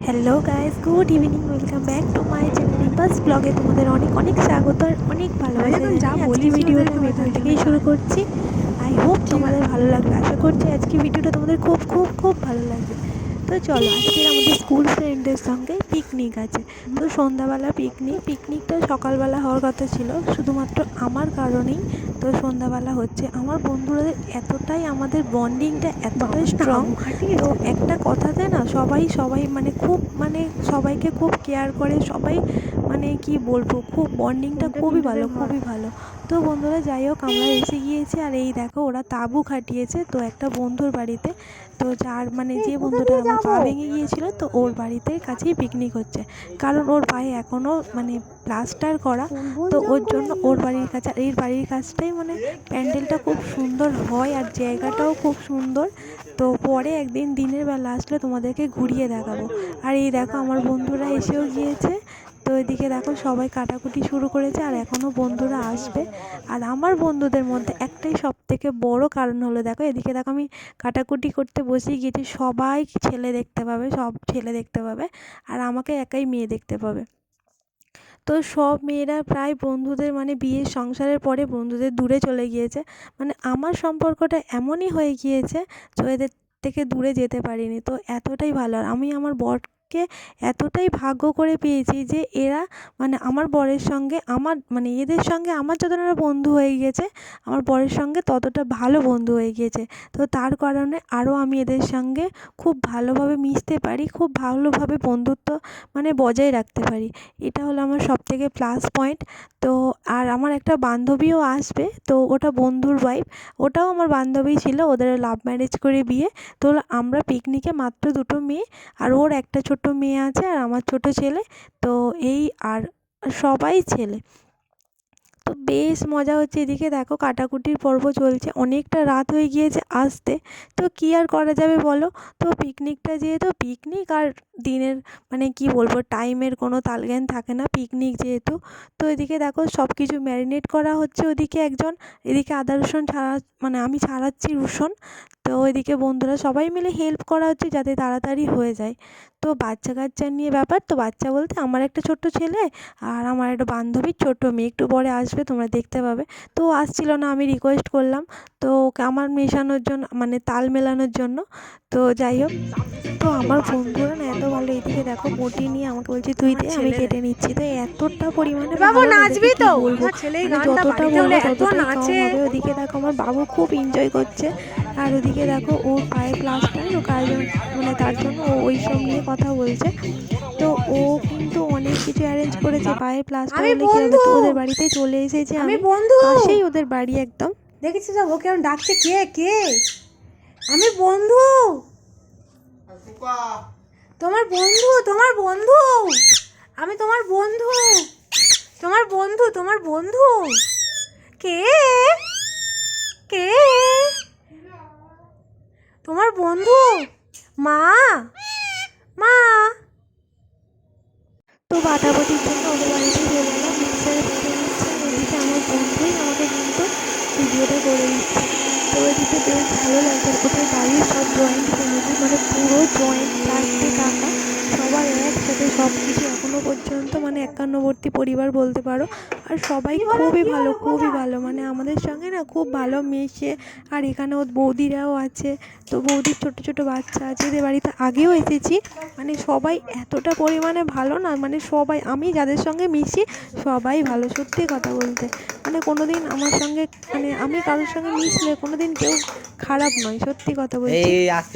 Hello guys good evening welcome back to my channel bus ব্লগে তোমাদের অনেক অনেক স্বাগত আর অনেক ভালোবাসা। যা বলি ভিডিও ভিডিওটা আমি এখান থেকেই শুরু করছি। আই হোপ তোমাদের ভালো লাগবে। আশা করছি আজকে ভিডিওটা তোমাদের খুব খুব খুব ভালো লাগবে। তো চলো আজকের আমাদের স্কুল ফ্রেন্ডদের সঙ্গে পিকনিক আছে। তো সন্ধ্যাবেলা পিকনিক পিকনিকটা সকালবেলা হওয়ার কথা ছিল শুধুমাত্র আমার কারণেই তো সন্ধ্যাবেলা হচ্ছে। আমার বন্ধুরা এতটাই আমাদের বন্ডিংটা এতটাই স্ট্রং তো একটা কথা কথাতে না সবাই সবাই মানে খুব মানে সবাইকে খুব কেয়ার করে সবাই মানে কি বলব খুব বন্ডিংটা খুবই ভালো খুবই ভালো। তো বন্ধুরা যাই হোক আমরা এসে গিয়েছি আর এই দেখো ওরা তাঁবু খাটিয়েছে তো একটা বন্ধুর বাড়িতে তো যার মানে যে বন্ধুটা আমার পা ভেঙে গিয়েছিল তো ওর বাড়িতে কাছেই পিকনিক হচ্ছে। কারণ ওর পায়ে এখনও মানে প্লাস্টার করা। তো ওর জন্য ওর বাড়ির কাছে আর এই বাড়ির কাছটাই মানে প্যান্ডেলটা খুব সুন্দর হয় আর জায়গাটাও খুব সুন্দর। তো পরে একদিন দিনের বেলা আসলে তোমাদেরকে ঘুরিয়ে দেখাবো। আর এই দেখো আমার বন্ধুরা এসেও গিয়েছে। তো এদিকে দেখো সবাই কাটাকুটি শুরু করেছে আর এখনও বন্ধুরা আসবে। আর আমার বন্ধুদের মধ্যে একটাই সব থেকে বড় কারণ হলো, দেখো এদিকে দেখো আমি কাটাকুটি করতে বসে গিয়েছি সবাই ছেলে দেখতে পাবে, সব ছেলে দেখতে পাবে আর আমাকে একাই মেয়ে দেখতে পাবে। তো সব মেয়েরা প্রায় বন্ধুদের মানে বিয়ের সংসারের পরে বন্ধুদের দূরে চলে গিয়েছে। মানে আমার সম্পর্কটা এমনই হয়ে গিয়েছে তো এদের থেকে দূরে যেতে পারিনি, তো এতটাই ভালো। আর আমি আমার বরকে এতটাই ভাগ্য করে পেয়েছি যে এরা মানে আমার বরের সঙ্গে আমার মানে এদের সঙ্গে আমার যতটা বন্ধু হয়ে গিয়েছে আমার বরের সঙ্গে ততটা ভালো বন্ধু হয়ে গিয়েছে তো তার কারণে আরও আমি এদের সঙ্গে খুব ভালোভাবে মিশতে পারি, খুব ভালোভাবে বন্ধুত্ব মানে বজায় রাখতে পারি। এটা হলো আমার সবথেকে প্লাস পয়েন্ট তো আর আমার একটা বান্ধবীও আসবে, তো ওটা বন্ধুর ওয়াইফ ওটাও আমার বান্ধবী ছিল, ওদের লাভ ম্যারেজ করে বিয়ে। তো আমরা পিকনিকে মাত্র দুটো মেয়ে, আর ওর একটা ছোট মেয়ে আছে আর আমার ছোট ছেলে। তো এই আর সবাই ছেলে। তো বেশ মজা হচ্ছে এদিকে। দেখো কাটাকুটির পর্ব চলছে। অনেকটা রাত হয়ে গিয়েছে আসতে। তো কী আর করা যাবে বলো? তো পিকনিকটা যেহেতু পিকনিক আর দিনের মানে কি বলব, টাইমের কোনো তালজ্ঞান থাকে না পিকনিক যেহেতু। তো এদিকে দেখো সব কিছু ম্যারিনেট করা হচ্ছে ওদিকে একজন। এদিকে আদা রসুন ছাড়া মানে আমি ছাড়াচ্ছি রসুন। তো এদিকে বন্ধুরা সবাই মিলে হেল্প করা হচ্ছে যাতে তাড়াতাড়ি হয়ে যায়। তো বাচ্চা কাচ্চা নিয়ে ব্যাপার তো বাচ্চা বলতে আমার একটা ছোট্ট ছেলে আর আমার একটা বান্ধবীর ছোট্ট মেয়ে একটু পরে আসবে তোমরা দেখতে পাবে। তো ও আসছিল না আমি রিকোয়েস্ট করলাম। তো ওকে আমার মেশানোর জন্য মানে তাল মেলানোর জন্য। তো যাই হোক তো আমার বন্ধুরা না এত ভালো এদিকে দেখো বটি নিয়ে আমাকে বলছে তুই দে আমি কেটে নিচ্ছি। তো এতটা পরিমাণে বাবু নাচবি তো? বলব? মানে যতটা বলব হবে ওদিকে দেখো আমার বাবু খুব এনজয় করছে। আর ওদিকে দেখো ওর পায়ে প্লাস্টার ও কাজ মানে তার জন্য ও ওই সব নিয়ে কথা বলছে। তো ও কিন্তু অনেক কিছু অ্যারেঞ্জ করেছে পায়ে প্লাস্টার হলে কি হবে তো বন্ধু। ওদের বাড়িতে চলে এসেছি। আমি বন্ধু! পাশেই ওদের বাড়ি একদম। দেখেছিস ওকে কেমন ডাকছে কে? কে? আমি বন্ধু! তোমার বন্ধু তোমার বন্ধু! আমি তোমার বন্ধু! তোমার বন্ধু তোমার বন্ধু! কে? কে? তোমার বন্ধু! মা! মা! তো বাটাবাটির জন্য ওদের বাড়িতে চলে এলাম মিক্সারে বেটে নিচ্ছে এদিকে আমার বন্ধুই আমাকে কিন্তু ভিডিওটা করে দিচ্ছে। তো এদিকে বেশ ভালো লাগছে। ওদের বাড়ির সব জয়েন্ট ফ্যামিলি মানে পুরো জয়েন্ট চারটে কাকা সবার একসাথে সব কিছু এখনও পর্যন্ত মানে একান্নবর্তী পরিবার বলতে পারো আর সবাই খুবই ভালো খুবই ভালো। মানে আমাদের সঙ্গে না খুব ভালো মেশে। আর এখানে ওর বৌদিরাও আছে। তো বৌদির ছোট ছোট বাচ্চা আছে। এদের বাড়িতে আগেও এসেছি। মানে সবাই এতটা পরিমাণে ভালো না মানে সবাই আমি যাদের সঙ্গে মিশি সবাই ভালো সত্যি কথা বলতে। মানে কোনো দিন আমার সঙ্গে মানে আমি কারোর সঙ্গে মিশলে কোনো দিন কেউ খারাপ নয় সত্যি কথা বলছি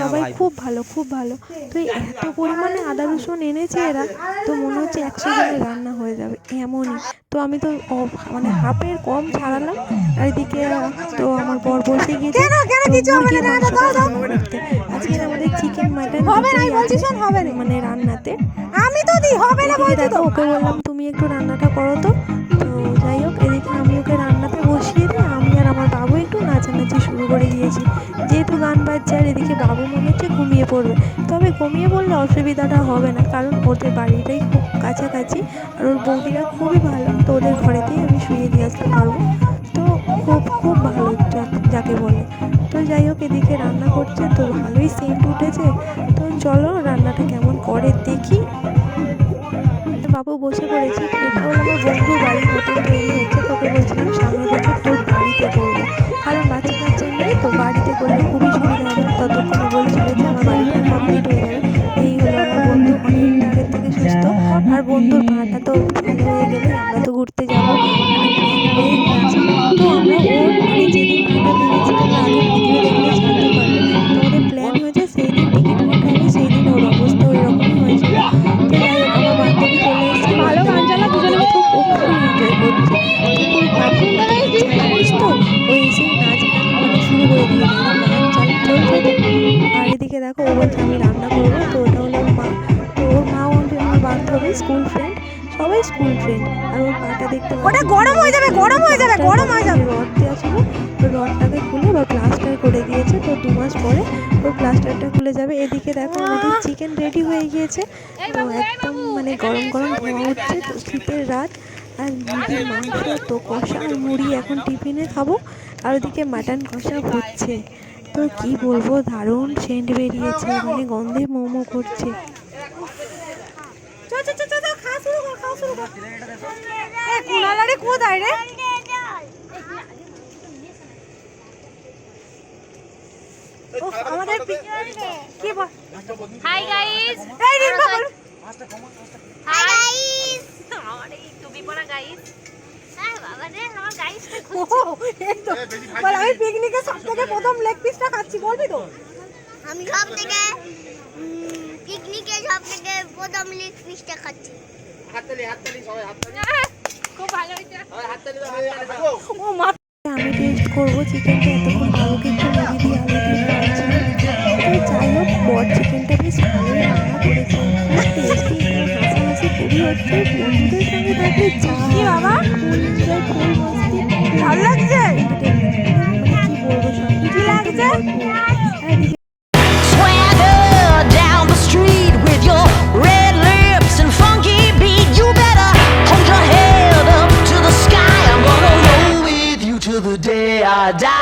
সবাই খুব ভালো খুব ভালো। তো এত পরিমাণে আদা রসুন এনেছে এরা তো মনে হচ্ছে একশো জনের রান্না হয়ে যাবে এমনই। তো আমি তো মানে হাফের কম ছাড়ালাম। আর এদিকে তো আমার বর বসে গিয়েছে। আজকে আমাদের চিকেন মাটন হবে না, বলছি শোন, হবে না। মানে রান্নাতে। আমি তো দি হবে না ওকে বললাম তুমি একটু রান্নাটা করো তো। যেহেতু আর এদিকে বাবু মনে হচ্ছে ঘুমিয়ে পড়বে। তবে ঘুমিয়ে পড়লে অসুবিধাটা হবে না, কারণ ওদের বাড়িটাই খুব কাছাকাছি আর ওর বৌদিরা খুবই ভালো। তো ওদের ঘরেতেই আমি শুয়ে দিয়ে আসতে পারব। তো খুব খুব ভালো যাকে বলে। তো যাই হোক, এদিকে রান্না করছে, তো ভালোই সেন্ট উঠেছে। তো চলো রান্নাটা কেমন করে দেখি। বাবু বসে পড়েছি, এটা হলো আমার বন্ধুর বাড়ি নতুন তৈরি হচ্ছে, তোকে বলছিলাম সামনে বছর তোর বাড়িতে করব। স্কুল ফ্রেন্ড আর ওর পাটা দেখতে ওটা গরম হয়ে যাবে গরম হয়ে যাবে গরম হয়ে যাবে। রড দেওয়া ছিল তো রডটাকে খুলে বা প্লাস্টার করে দিয়েছে। তো দু মাস পরে ওর প্লাস্টারটা খুলে যাবে। এদিকে দেখো আমাদের চিকেন রেডি হয়ে গিয়েছে। তো একদম মানে গরম গরম ধোয়া হচ্ছে তো শীতের রাত। আর মুরগির মাংস তো কষা আর মুড়ি এখন টিফিনে খাব। আর ওদিকে মাটন কষা হচ্ছে। তো কি বলব দারুণ সেন্ট বেরিয়েছে। মানে গন্ধে মোমো করছে চল চল চল চল খাওয়া শুরু কর এ কুনালা কোথায় রে? আমাদের কি বল? হাই গাইস এই রিম্পা বল। হাই গাইস আমার এই টুপি পরা গাইস হ্যাঁ বাবা রে আমার গাইস ও, এই তো। বল আমি পিকনিকে সব থেকে প্রথম লেগ পিসটা খাচ্ছি বলবি তো? আমি সব থেকে পিকনিকে সব থেকে প্রথম লিগ ফিশটা খাচ্ছি। খুব ভালো হয়েছে। ও মা আমি টেস্ট করব চিকেনটা এতক্ষণ বাবুকে একটু মুড়ি দিয়ে আলু দিয়ে তো যাই হোক বর চিকেনটা বেশ ভালোই রান্না করেছে। খুব টেস্টি হাসাহাসি খুবই হচ্ছে। বন্ধুদের সঙ্গে থাকলে চা বাবা? এনজয় ফুল মস্তি। ভালো লাগছে? মানে কি বলব সব কি লাগছে? Uh, die.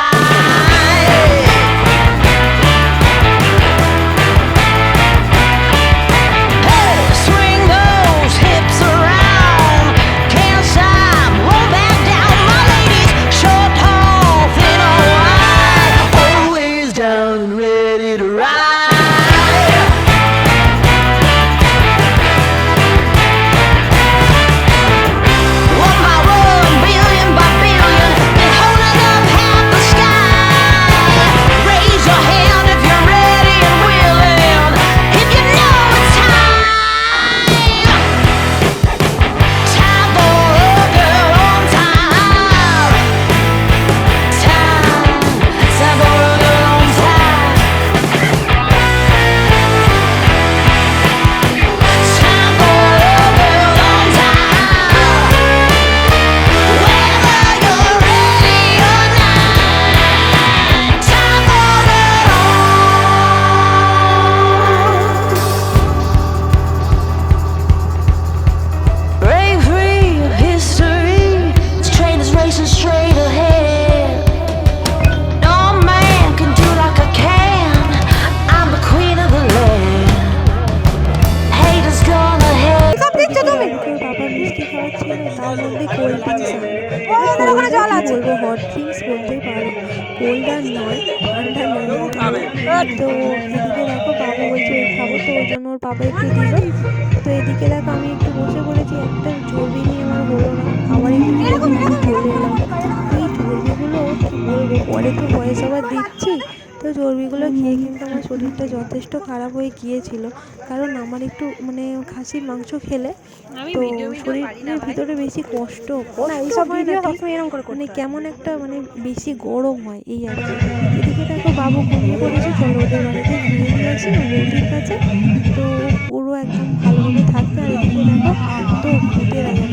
তো এদিকে দেখো বাবা বলছে খাব তো, ওই জন্য ওর বাবা একটু দিল। তো এদিকে দেখো আমি একটু বসে পড়েছি, একটা ছবি নিয়ে আমার হলো না আমার একটু এই ছবিগুলো কি বলব, পরে তো বয়স আবার দিচ্ছি। তো চর্বিগুলো খেয়ে কিন্তু আমার শরীরটা যথেষ্ট খারাপ হয়ে গিয়েছিল। কারণ আমার একটু মানে খাসির মাংস খেলে তো শরীরের ভিতরে বেশি কষ্ট না মানে কেমন একটা মানে বেশি গরম হয় এই আর কি। এদিকে দেখো বাবু ঘুমিয়ে পড়েছে চলো ওদের বাড়িতে ঘুরিয়ে নিয়ে আসি বৌদির কাছে। তো পুরো একদম ভালোভাবে থাকবে আর এদিকে দেখো তো ভূতের যেন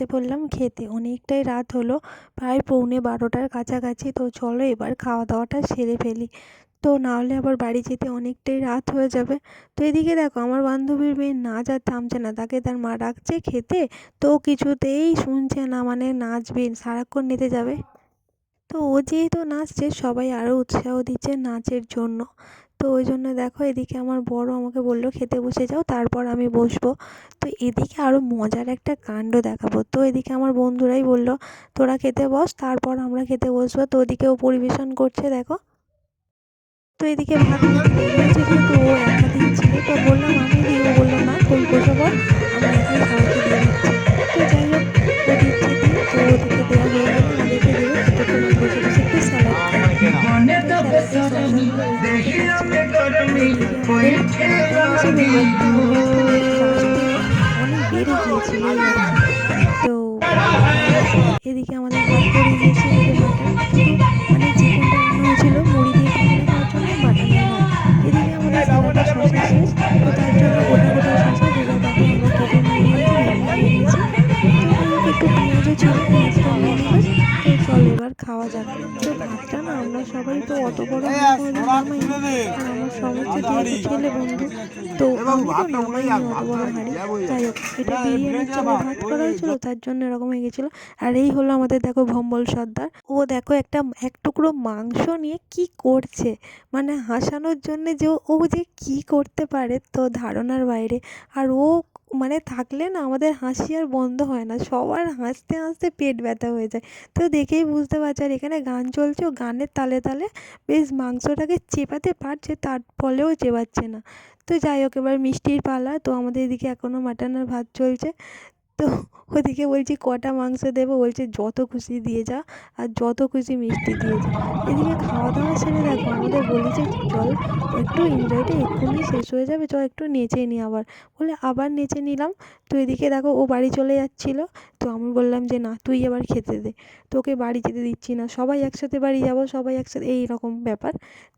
বসে পড়লাম খেতে। অনেকটাই রাত হলো, প্রায় পৌনে বারোটার কাছাকাছি। তো চলো এবার খাওয়া দাওয়াটা সেরে ফেলি। তো নাহলে আবার বাড়ি যেতে অনেকটাই রাত হয়ে যাবে। তো এদিকে দেখো, আমার বান্ধবীর মেয়ে নাচ আর থামছে না। তাকে তার মা ডাকছে, খেতে? তো কিছুতেই শুনছে না মানে নাচবে, সারাক্ষণ নিতে যাবে। তো ও যেহেতু নাচছে, সবাই আরও উৎসাহ দিচ্ছে নাচের জন্য। তো ওই জন্য দেখো এদিকে আমার বড় আমাকে বলল, খেতে বসে যাও, তারপর আমি বসবো। তো এদিকে আরও মজার একটা কাণ্ড দেখাবো। তো এদিকে আমার বন্ধুরাই বলল, তোরা খেতে বস, তারপর আমরা খেতে বসবো। তো ওদিকেও পরিবেশন করছে, দেখো। তো এদিকে ভাত তো ও একা দিচ্ছিল তো বললাম, আমি ও বলল, না তুই বসে জন্য যেটা একটু খাওয়া আমরা সবাই তো অত বড় আর আমার সমস্ত ছেলে বন্ধু। তো আমি তো নামাইনি অত বড় হাঁড়ি। যাই হোক এটা বিরিয়ানির চালে ভাত করা হয়েছিল তার জন্য এরকম হয়ে গেছিল। আর এই হলো আমাদের দেখো ভম্বল সর্দার। ও দেখো একটা এক টুকরো মাংস নিয়ে কি করছে। মানে হাসানোর জন্যে যে ও যে কি করতে পারে তো ধারণার বাইরে। আর ও মানে থাকলে না আমাদের হাসি আর বন্ধ হয় না। সবার হাসতে হাসতে পেট ব্যথা হয়ে যায়। তো দেখেই বুঝতে পারছি আর এখানে গান চলছে, ও গানের তালে তালে বেশ মাংসটাকে চেপাতে পারছে, তার ফলেও চেপাচ্ছে না। তো যাই হোক, এবার মিষ্টির পালা। তো আমাদের এদিকে এখনও মাটন আর ভাত চলছে। তো ওদিকে বলছি কটা মাংস দেবো? বলছে যত খুশি দিয়ে যা আর যত খুশি মিষ্টি দিয়ে যা। এদিকে খাওয়া দাওয়া সেরে দেখো আমাদের বলেছে চল একটু এনজয়টা এক্ষুনি শেষ হয়ে যাবে চল একটু নেচে নিই আবার। বলে আবার নেচে নিলাম। তো এদিকে দেখো ও বাড়ি চলে যাচ্ছিল। তো আমি বললাম যে না তুই এবার খেতে দে। তোকে বাড়ি যেতে দিচ্ছি না সবাই একসাথে বাড়ি যাব সবাই একসাথে এই রকম ব্যাপার।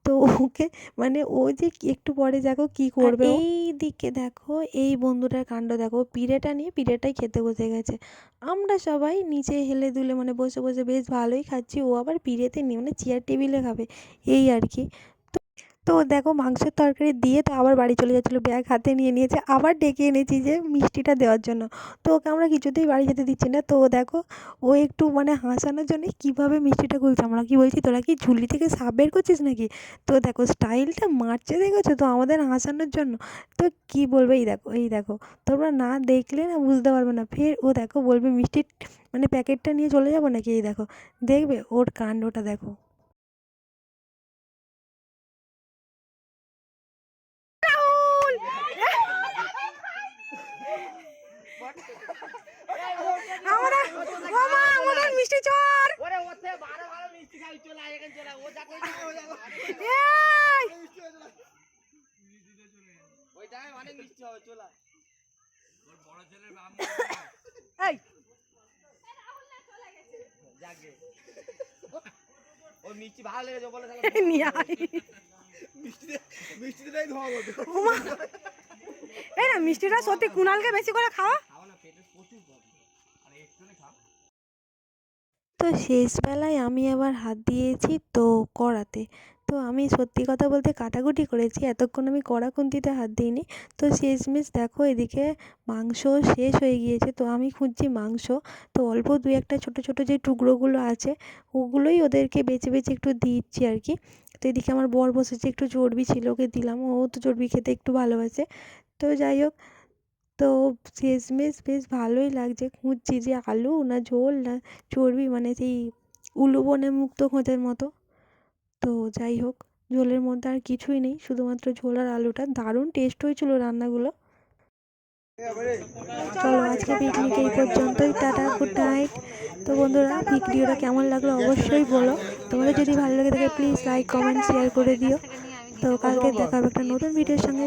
তো ওকে মানে ও যে একটু পরে দেখো কি করবে এই দিকে দেখো এই বন্ধুটার কাণ্ড দেখো পিড়েটা নিয়ে পিড়েটাই খেতে বসে গেছে। আমরা সবাই নিচে হেলে দুলে মানে বসে বসে বেশ ভালোই খাচ্ছি। ও আবার পিড়েতে নিয়ে মানে চেয়ার টেবিলে খাবে। এই আর কি। তো দেখো মাংসের তরকারি দিয়ে তো আবার বাড়ি চলে যাচ্ছিল। ব্যাগ হাতে নিয়ে নিয়েছে, আবার ডেকে এনেছি যে মিষ্টিটা দেওয়ার জন্য। তো ওকে আমরা কিছুতেই বাড়ি যেতে দিচ্ছি না। তো দেখো ও একটু মানে হাসানোর জন্য কীভাবে মিষ্টিটা খুলছে আমরা কি বলছি, তোরা কি ঝুলি থেকে সাপ বের করছিস নাকি? তো দেখো স্টাইলটা মারছে দেখেছ তো আমাদের হাসানোর জন্য? তো কি বলবে? এই দেখো এই দেখো, তোমরা না দেখলে না বুঝতে পারবে না। ফের ও দেখো বলবে, মিষ্টির মানে প্যাকেটটা নিয়ে চলে যাব নাকি? এই দেখো, দেখবে ওর কাণ্ডটা দেখো আমাদের ও মা আমাদের মিষ্টি চর এই এই। ও মিষ্টি ভালো লেগেছে বলে না মিষ্টিটা সত্যি কুনালকে বেশি করে খাওয়া? তো শেষবেলায় আমি আবার হাত দিয়েছি তো কড়াতে। তো আমি সত্যি কথা বলতে কাটাকুটি করেছি। এতক্ষণ আমি কড়া খুন্তিতে হাত দিইনি। তো শেষমেশ দেখো এদিকে মাংস শেষ হয়ে গিয়েছে। তো আমি খুঁজছি মাংস। তো অল্প দু একটা ছোটো ছোটো যে টুকরোগুলো আছে, ওগুলোই ওদেরকে বেছে বেছে একটু দিচ্ছি আর কি। তো এদিকে আমার বর বসেছে, একটু চর্বি ছিল, ওকে দিলাম। ও তো চর্বি খেতে একটু ভালোবাসে। তো যাই হোক, তো শেষমেশ বেশ ভালোই লাগছে। খুঁজছি যে আলু না ঝোল না চর্বি মানে সেই উলুবনে মুক্ত খোঁজার মতো। তো যাই হোক, ঝোলের মধ্যে আর কিছুই নেই, শুধুমাত্র ঝোল আর আলুটা। দারুণ টেস্ট হয়েছিল রান্নাগুলো। চলো আজকে পিকনিক এই পর্যন্তই, টাটা গুড নাইট তো বন্ধুরা, ভিডিওটা কেমন লাগল অবশ্যই বলো। তোমাদের যদি ভালো লাগে থাকে প্লিজ লাইক কমেন্ট শেয়ার করে দিও। তো কালকে দেখা হবে একটা নতুন ভিডিওর সঙ্গে।